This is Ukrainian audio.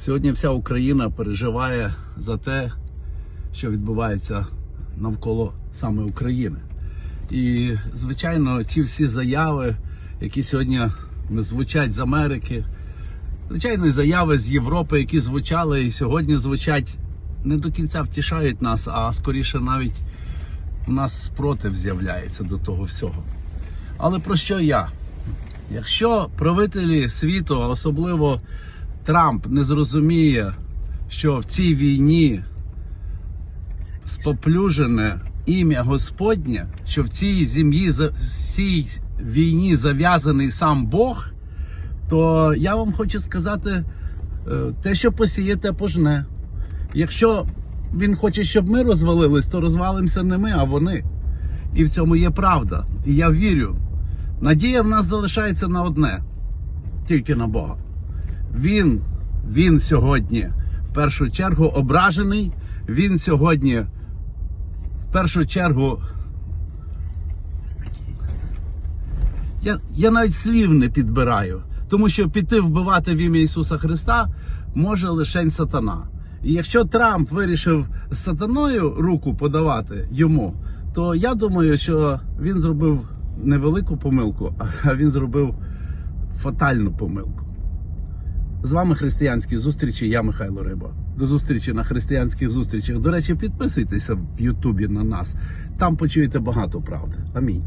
Сьогодні вся Україна переживає за те, що відбувається навколо саме України. І, звичайно, ті всі заяви, які сьогодні звучать з Америки, звичайно, і заяви з Європи, які звучали і сьогодні звучать, не до кінця втішають нас, а скоріше навіть у нас спротив з'являється до того всього. Але про що я? Якщо правителі світу, особливо Трамп, не зрозуміє, що в цій війні споплюжене ім'я Господнє, що в цій землі в цій війні зав'язаний сам Бог, то я вам хочу сказати, е, те, що посіє, те пожне. Якщо він хоче, щоб ми розвалились, то розвалимося не ми, а вони. І в цьому є правда. І я вірю. Надія в нас залишається на одне, тільки на Бога. Він, він сьогодні в першу чергу ображений. Він сьогодні в першу чергу. Я, я навіть слів не підбираю, тому що піти вбивати в ім'я Ісуса Христа може лише сатана. І якщо Трамп вирішив з сатаною руку подавати йому, то я думаю, що він зробив невелику помилку, а він зробив фатальну помилку. З вами християнські зустрічі. Я Михайло Риба. До зустрічі на християнських зустрічах. До речі, підписуйтеся в Ютубі на нас. Там почуєте багато правди. Амінь.